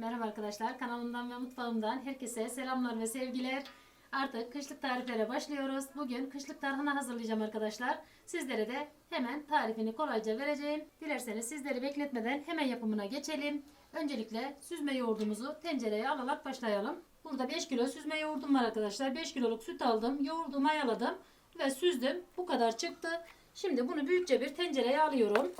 Merhaba arkadaşlar kanalımdan ve mutfağımdan herkese selamlar ve sevgiler. Artık kışlık tariflere başlıyoruz. Bugün kışlık tarhana hazırlayacağım arkadaşlar. Sizlere de hemen tarifini kolayca vereceğim. Dilerseniz sizleri bekletmeden hemen yapımına geçelim. Öncelikle süzme yoğurdumuzu tencereye alarak başlayalım. Burada 5 kilo süzme yoğurdum var arkadaşlar. 5 kiloluk süt aldım. Yoğurdu mayaladım ve süzdüm. Bu kadar çıktı. Şimdi bunu büyükçe bir tencereye alıyorum.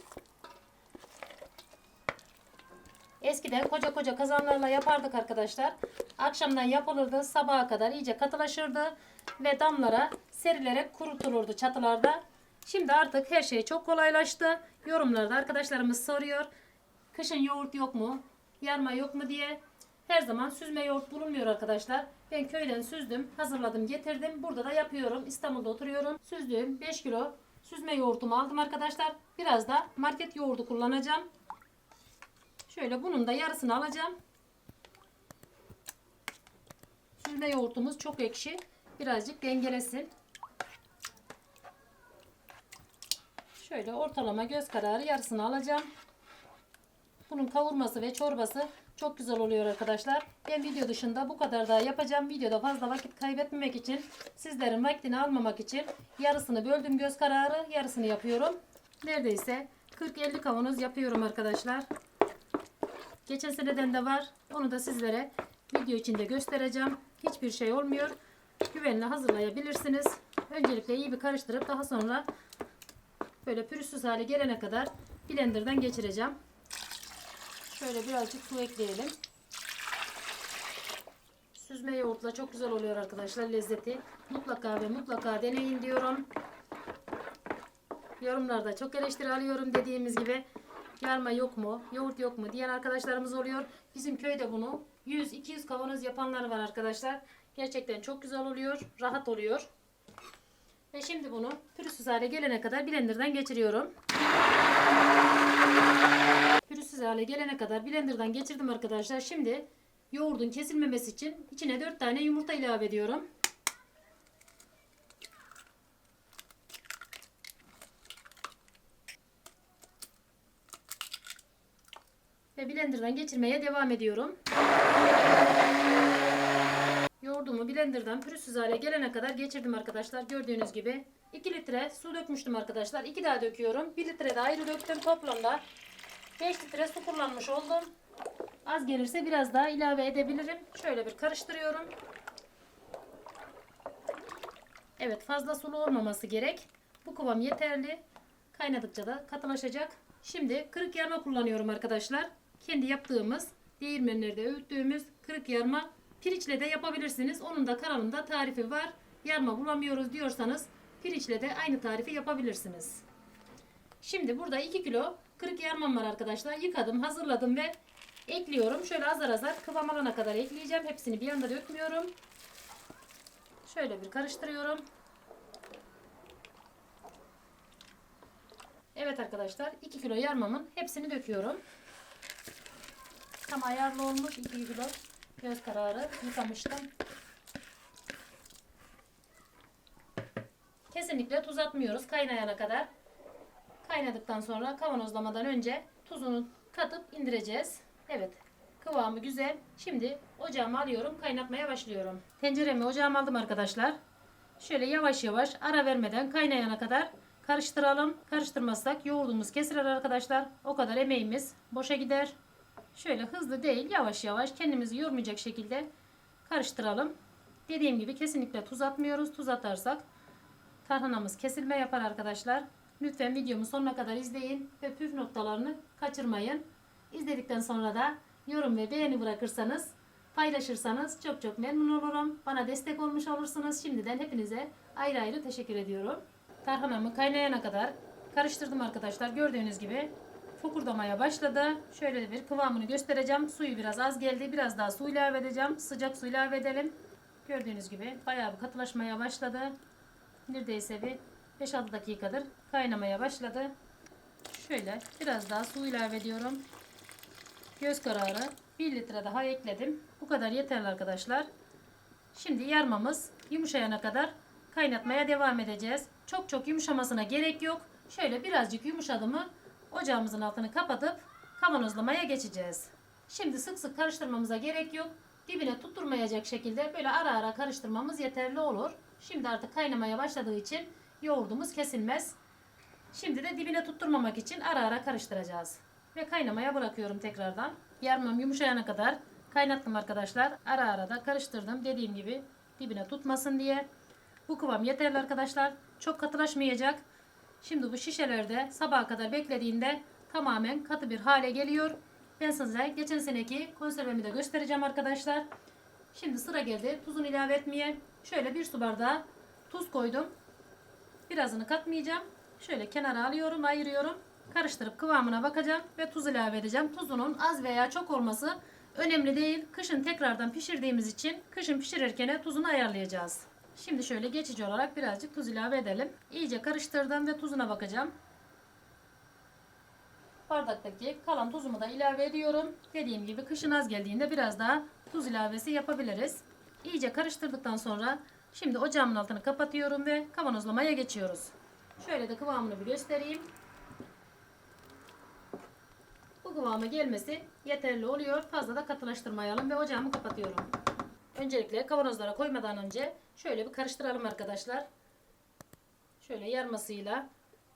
Eskiden koca koca kazanlarla yapardık arkadaşlar. Akşamdan yapılırdı. Sabaha kadar iyice katılaşırdı. Ve damlara serilerek kurutulurdu çatılarda. Şimdi artık her şey çok kolaylaştı. Yorumlarda arkadaşlarımız soruyor. Kışın yoğurt yok mu? Yarma yok mu diye. Her zaman süzme yoğurt bulunmuyor arkadaşlar. Ben köyden süzdüm, hazırladım, getirdim. Burada da yapıyorum. İstanbul'da oturuyorum. Süzdüğüm 5 kilo süzme yoğurtumu aldım arkadaşlar. Biraz da market yoğurdu kullanacağım. Şöyle bunun da yarısını alacağım. Süzme yoğurtumuz çok ekşi. Birazcık dengelesin. Şöyle ortalama göz kararı yarısını alacağım. Bunun kavurması ve çorbası çok güzel oluyor arkadaşlar. Ben video dışında bu kadar daha yapacağım. Videoda fazla vakit kaybetmemek için, sizlerin vaktini almamak için yarısını böldüm göz kararı, yarısını yapıyorum. Neredeyse 40-50 kavanoz yapıyorum arkadaşlar. Geçen seneden de var. Onu da sizlere video içinde göstereceğim. Hiçbir şey olmuyor. Güvenle hazırlayabilirsiniz. Öncelikle iyi bir karıştırıp daha sonra böyle pürüzsüz hale gelene kadar blenderdan geçireceğim. Şöyle birazcık su ekleyelim. Süzme yoğurtla çok güzel oluyor arkadaşlar lezzeti. Mutlaka ve mutlaka deneyin diyorum. Yorumlarda çok eleştiri alıyorum dediğimiz gibi. Yarma yok mu, yoğurt yok mu diyen arkadaşlarımız oluyor. Bizim köyde bunu 100-200 kavanoz yapanlar var arkadaşlar. Gerçekten çok güzel oluyor, rahat oluyor. Ve şimdi bunu pürüzsüz hale gelene kadar blenderdan geçiriyorum. Pürüzsüz hale gelene kadar blenderdan geçirdim arkadaşlar. Şimdi yoğurdun kesilmemesi için içine 4 tane yumurta ilave ediyorum. Ve blenderdan geçirmeye devam ediyorum. Yoğurdumu blenderdan pürüzsüz hale gelene kadar geçirdim arkadaşlar. Gördüğünüz gibi 2 litre su dökmüştüm arkadaşlar. 2 daha döküyorum. 1 litre de ayrı döktüm toplamda. 5 litre su kullanmış oldum. Az gelirse biraz daha ilave edebilirim. Şöyle bir karıştırıyorum. Evet fazla sulu olmaması gerek. Bu kıvam yeterli. Kaynadıkça da katılaşacak. Şimdi kırık yarma kullanıyorum arkadaşlar. Kendi yaptığımız değirmenlerde öğüttüğümüz kırık yarma pirinçle de yapabilirsiniz. Onun da kanalımda tarifi var. Yarma bulamıyoruz diyorsanız pirinçle de aynı tarifi yapabilirsiniz. Şimdi burada 2 kilo kırık yarmam var arkadaşlar. Yıkadım, hazırladım ve ekliyorum. Şöyle azar azar kıvam alana kadar ekleyeceğim. Hepsini bir anda dökmüyorum. Şöyle bir karıştırıyorum. Evet arkadaşlar 2 kilo yarmamın hepsini döküyorum. Tam ayarlı olmuş 2 kilo göz kararı yıkamıştım. Kesinlikle tuz atmıyoruz kaynayana kadar. Kaynadıktan sonra kavanozlamadan önce tuzunu katıp indireceğiz. Evet kıvamı güzel. Şimdi ocağımı alıyorum kaynatmaya başlıyorum. Tenceremi ocağıma aldım arkadaşlar. Şöyle yavaş yavaş ara vermeden kaynayana kadar karıştıralım. Karıştırmazsak yoğurdumuz kesilir arkadaşlar. O kadar emeğimiz boşa gider. Şöyle hızlı değil yavaş yavaş kendimizi yormayacak şekilde karıştıralım. Dediğim gibi kesinlikle tuz atmıyoruz. Tuz atarsak tarhanamız kesilme yapar arkadaşlar. Lütfen videomu sonuna kadar izleyin ve püf noktalarını kaçırmayın. İzledikten sonra da yorum ve beğeni bırakırsanız, paylaşırsanız çok çok memnun olurum. Bana destek olmuş olursunuz. Şimdiden hepinize ayrı ayrı teşekkür ediyorum. Tarhanamı kaynayana kadar karıştırdım arkadaşlar. Gördüğünüz gibi fokurdamaya başladı. Şöyle bir kıvamını göstereceğim. Suyu biraz az geldi. Biraz daha su ilave edeceğim. Sıcak su ilave edelim. Gördüğünüz gibi bayağı bir katılaşmaya başladı. Neredeyse bir 5-6 dakikadır kaynamaya başladı. Şöyle biraz daha su ilave ediyorum. Göz kararı 1 litre daha ekledim. Bu kadar yeterli arkadaşlar. Şimdi yarmamız yumuşayana kadar kaynatmaya devam edeceğiz. Çok çok yumuşamasına gerek yok. Şöyle birazcık yumuşadı mı ocağımızın altını kapatıp kavanozlamaya geçeceğiz. Şimdi sık sık karıştırmamıza gerek yok. Dibine tutturmayacak şekilde böyle ara ara karıştırmamız yeterli olur. Şimdi artık kaynamaya başladığı için yoğurdumuz kesilmez. Şimdi de dibine tutturmamak için ara ara karıştıracağız. Ve kaynamaya bırakıyorum tekrardan. Yarmam yumuşayana kadar kaynattım arkadaşlar. Ara ara da karıştırdım. Dediğim gibi dibine tutmasın diye. Bu kıvam yeterli arkadaşlar. Çok katılaşmayacak. Şimdi bu şişelerde sabaha kadar beklediğinde tamamen katı bir hale geliyor. Ben size geçen seneki konservemi de göstereceğim arkadaşlar. Şimdi sıra geldi tuzunu ilave etmeye. Şöyle bir su bardağı tuz koydum. Birazını katmayacağım. Şöyle kenara alıyorum, ayırıyorum. Karıştırıp kıvamına bakacağım ve tuz ilave edeceğim. Tuzunun az veya çok olması önemli değil. Kışın tekrardan pişirdiğimiz için kışın pişirirken tuzunu ayarlayacağız. Şimdi şöyle geçici olarak birazcık tuz ilave edelim. İyice karıştırdım ve tuzuna bakacağım. Bardaktaki kalan tuzumu da ilave ediyorum. Dediğim gibi kışın az geldiğinde biraz daha tuz ilavesi yapabiliriz. İyice karıştırdıktan sonra şimdi ocağımın altını kapatıyorum ve kavanozlamaya geçiyoruz. Şöyle de kıvamını bir göstereyim. Bu kıvama gelmesi yeterli oluyor. Fazla da katılaştırmayalım ve ocağımı kapatıyorum. Öncelikle kavanozlara koymadan önce şöyle bir karıştıralım arkadaşlar. Şöyle yarmasıyla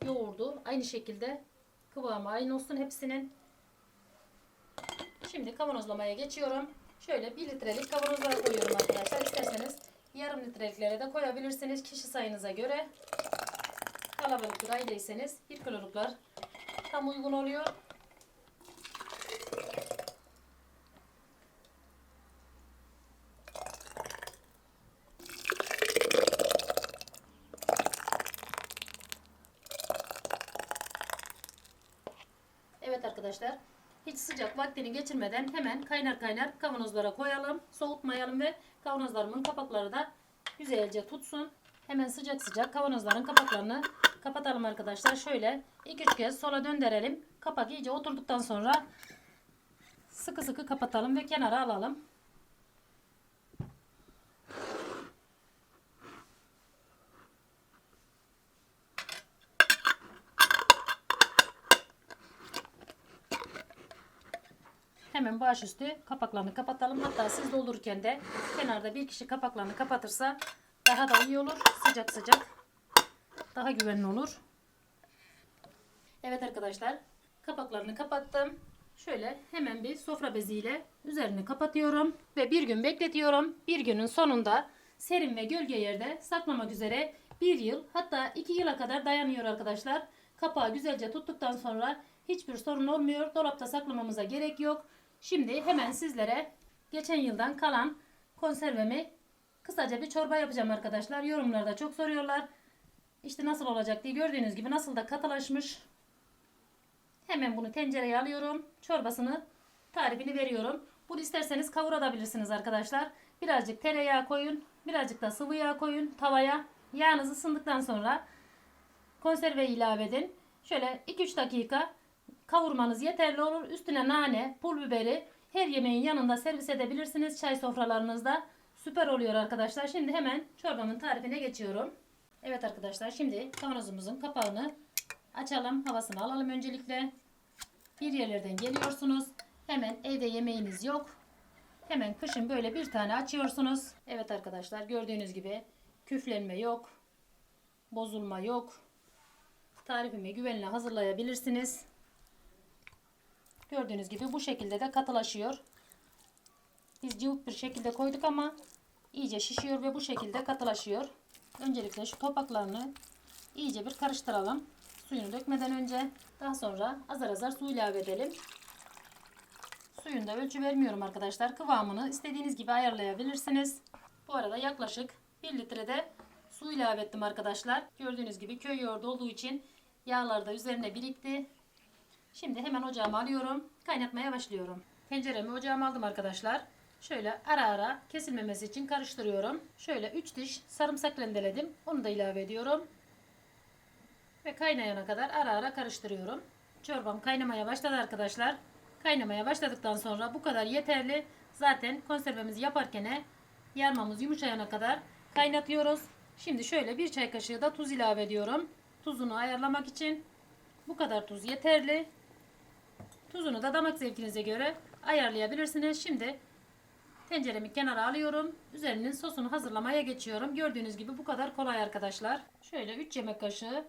yoğurdu aynı şekilde kıvamı aynı olsun hepsinin. Şimdi kavanozlamaya geçiyorum. Şöyle 1 litrelik kavanozlara koyuyorum arkadaşlar. İsterseniz yarım litreliklere de koyabilirsiniz kişi sayınıza göre. Kalabalık bir aileyseniz 1 kiloluklar tam uygun oluyor. Evet arkadaşlar. Hiç sıcak vaktini geçirmeden hemen kaynar kaynar kavanozlara koyalım. Soğutmayalım ve kavanozlarımın kapakları da güzelce tutsun. Hemen sıcak sıcak kavanozların kapaklarını kapatalım arkadaşlar. Şöyle 2-3 kez sola döndürelim. Kapak iyice oturduktan sonra sıkı sıkı kapatalım ve kenara alalım. Hemen başüstü kapaklarını kapatalım. Hatta siz doldururken de kenarda bir kişi kapaklarını kapatırsa daha da iyi olur. Sıcak sıcak daha güvenli olur. Evet arkadaşlar kapaklarını kapattım. Şöyle hemen bir sofra beziyle üzerini kapatıyorum ve bir gün bekletiyorum. Bir günün sonunda serin ve gölge yerde saklamak üzere bir yıl hatta iki yıla kadar dayanıyor arkadaşlar. Kapağı güzelce tuttuktan sonra hiçbir sorun olmuyor. Dolapta saklamamıza gerek yok. Şimdi hemen sizlere geçen yıldan kalan konservemi kısaca bir çorba yapacağım arkadaşlar. Yorumlarda çok soruyorlar. İşte nasıl olacak diye gördüğünüz gibi nasıl da katılaşmış. Hemen bunu tencereye alıyorum. Çorbasını tarifini veriyorum. Bunu isterseniz kavurabilirsiniz arkadaşlar. Birazcık tereyağı koyun. Birazcık da sıvı yağ koyun tavaya. Yağınız ısındıktan sonra konserve ilave edin. Şöyle 2-3 dakika kavurmanız yeterli olur. Üstüne nane, pul biberi her yemeğin yanında servis edebilirsiniz çay sofralarınızda. Süper oluyor arkadaşlar. Şimdi hemen çorbamın tarifine geçiyorum. Evet arkadaşlar şimdi kavanozumuzun kapağını açalım. Havasını alalım öncelikle. Bir yerlerden geliyorsunuz. Hemen evde yemeğiniz yok. Hemen kışın böyle bir tane açıyorsunuz. Evet arkadaşlar gördüğünüz gibi küflenme yok. Bozulma yok. Tarifimi güvenle hazırlayabilirsiniz. Gördüğünüz gibi bu şekilde de katılaşıyor. Biz cıvık bir şekilde koyduk ama iyice şişiyor ve bu şekilde katılaşıyor. Öncelikle şu topaklarını iyice bir karıştıralım. Suyunu dökmeden önce daha sonra azar azar su ilave edelim. Suyunda ölçü vermiyorum arkadaşlar. Kıvamını istediğiniz gibi ayarlayabilirsiniz. Bu arada yaklaşık 1 litrede su ilave ettim arkadaşlar. Gördüğünüz gibi köy yoğurdu olduğu için yağlar da üzerine birikti. Şimdi hemen ocağıma alıyorum. Kaynatmaya başlıyorum. Tenceremi ocağıma aldım arkadaşlar. Şöyle ara ara kesilmemesi için karıştırıyorum. Şöyle 3 diş sarımsak rendeledim. Onu da ilave ediyorum. Ve kaynayana kadar ara ara karıştırıyorum. Çorbam kaynamaya başladı arkadaşlar. Kaynamaya başladıktan sonra bu kadar yeterli. Zaten konservemizi yaparken yarmamız yumuşayana kadar kaynatıyoruz. Şimdi şöyle bir çay kaşığı da tuz ilave ediyorum. Tuzunu ayarlamak için bu kadar tuz yeterli. Tuzunu da damak zevkinize göre ayarlayabilirsiniz. Şimdi tenceremi kenara alıyorum. Üzerinin sosunu hazırlamaya geçiyorum. Gördüğünüz gibi bu kadar kolay arkadaşlar. Şöyle 3 yemek kaşığı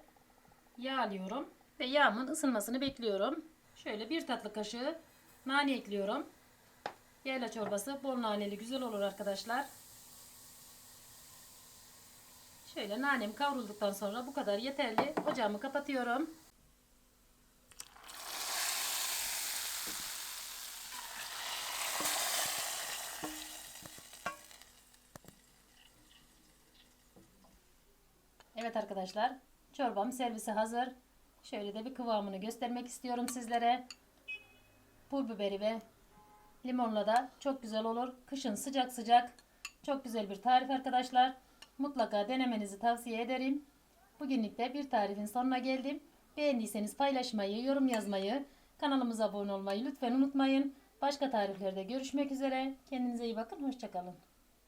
yağ alıyorum. Ve yağımın ısınmasını bekliyorum. Şöyle bir tatlı kaşığı nane ekliyorum. Yayla çorbası bol naneli güzel olur arkadaşlar. Şöyle nanem kavrulduktan sonra bu kadar yeterli. Ocağımı kapatıyorum. Evet arkadaşlar, çorbam servise hazır. Şöyle de bir kıvamını göstermek istiyorum sizlere. Pul biberi ve limonla da çok güzel olur. Kışın sıcak sıcak çok güzel bir tarif arkadaşlar. Mutlaka denemenizi tavsiye ederim. Bugünlük de bir tarifin sonuna geldim. Beğendiyseniz paylaşmayı, yorum yazmayı, kanalımıza abone olmayı lütfen unutmayın. Başka tariflerde görüşmek üzere. Kendinize iyi bakın. Hoşçakalın.